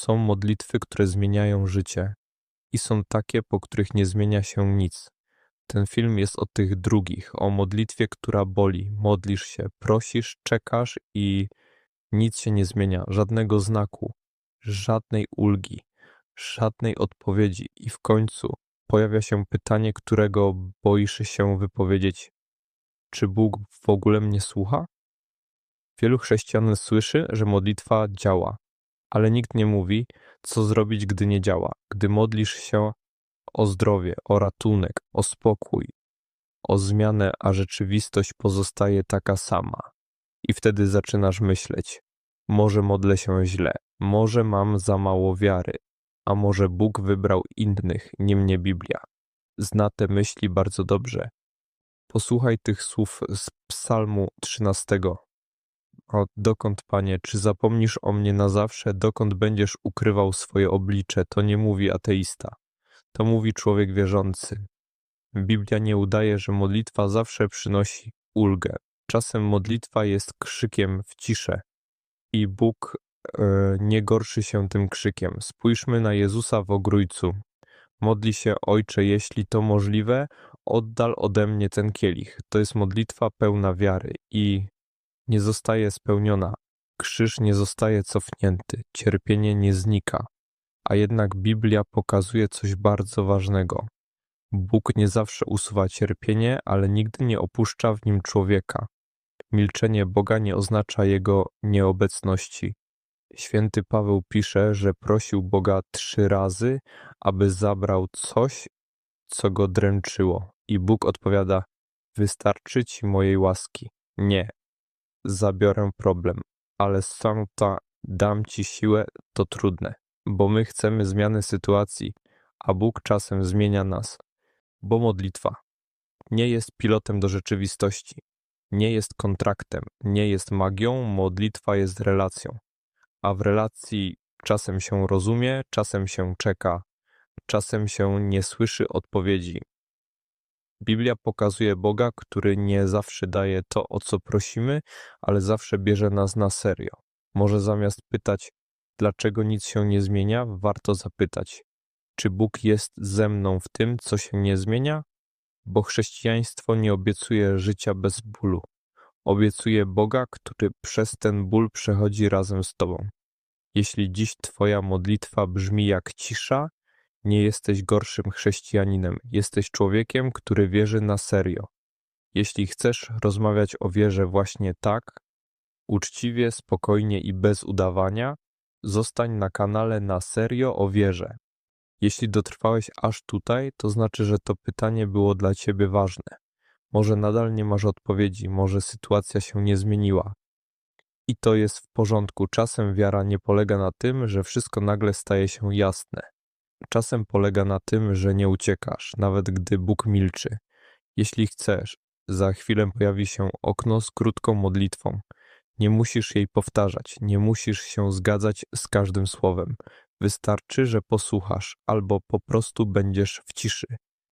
Są modlitwy, które zmieniają życie i są takie, po których nie zmienia się nic. Ten film jest o tych drugich, o modlitwie, która boli. Modlisz się, prosisz, czekasz i nic się nie zmienia, żadnego znaku, żadnej ulgi, żadnej odpowiedzi i w końcu pojawia się pytanie, którego boisz się wypowiedzieć. Czy Bóg w ogóle mnie słucha? Wielu chrześcijan słyszy, że modlitwa działa, ale nikt nie mówi, co zrobić, gdy nie działa. Gdy modlisz się o zdrowie, o ratunek, o spokój, o zmianę, a rzeczywistość pozostaje taka sama. I wtedy zaczynasz myśleć: może modlę się źle, może mam za mało wiary, a może Bóg wybrał innych, nie mnie Biblia. Zna te myśli bardzo dobrze. Posłuchaj tych słów z Psalmu 13. O, dokąd, Panie, czy zapomnisz o mnie na zawsze, dokąd będziesz ukrywał swoje oblicze? To nie mówi ateista. To mówi człowiek wierzący. Biblia nie udaje, że modlitwa zawsze przynosi ulgę. Czasem modlitwa jest krzykiem w ciszę i Bóg e, nie gorszy się tym krzykiem. Spójrzmy na Jezusa w ogrójcu. Modli się, Ojcze, jeśli to możliwe, oddal ode mnie ten kielich. To jest modlitwa pełna wiary i nie zostaje spełniona. Krzyż nie zostaje cofnięty, cierpienie nie znika. A jednak Biblia pokazuje coś bardzo ważnego. Bóg nie zawsze usuwa cierpienie, ale nigdy nie opuszcza w nim człowieka. Milczenie Boga nie oznacza jego nieobecności. Święty Paweł pisze, że prosił Boga trzy razy, aby zabrał coś, co go dręczyło. I Bóg odpowiada: Wystarczy ci mojej łaski. Nie, zabiorę problem, ale sam ta dam ci siłę, to trudne, bo my chcemy zmiany sytuacji, a Bóg czasem zmienia nas. Bo modlitwa nie jest pilotem do rzeczywistości, nie jest kontraktem, nie jest magią, modlitwa jest relacją. A w relacji czasem się rozumie, czasem się czeka, czasem się nie słyszy odpowiedzi. Biblia pokazuje Boga, który nie zawsze daje to, o co prosimy, ale zawsze bierze nas na serio. Może zamiast pytać, dlaczego nic się nie zmienia, warto zapytać, czy Bóg jest ze mną w tym, co się nie zmienia? Bo chrześcijaństwo nie obiecuje życia bez bólu. Obiecuje Boga, który przez ten ból przechodzi razem z Tobą. Jeśli dziś Twoja modlitwa brzmi jak cisza, nie jesteś gorszym chrześcijaninem, jesteś człowiekiem, który wierzy na serio. Jeśli chcesz rozmawiać o wierze właśnie tak, uczciwie, spokojnie i bez udawania, zostań na kanale na serio o wierze. Jeśli dotrwałeś aż tutaj, to znaczy, że to pytanie było dla ciebie ważne. Może nadal nie masz odpowiedzi, może sytuacja się nie zmieniła. I to jest w porządku. Czasem wiara nie polega na tym, że wszystko nagle staje się jasne. Czasem polega na tym, że nie uciekasz, nawet gdy Bóg milczy. Jeśli chcesz, za chwilę pojawi się okno z krótką modlitwą. Nie musisz jej powtarzać, nie musisz się zgadzać z każdym słowem. Wystarczy, że posłuchasz albo po prostu będziesz w ciszy.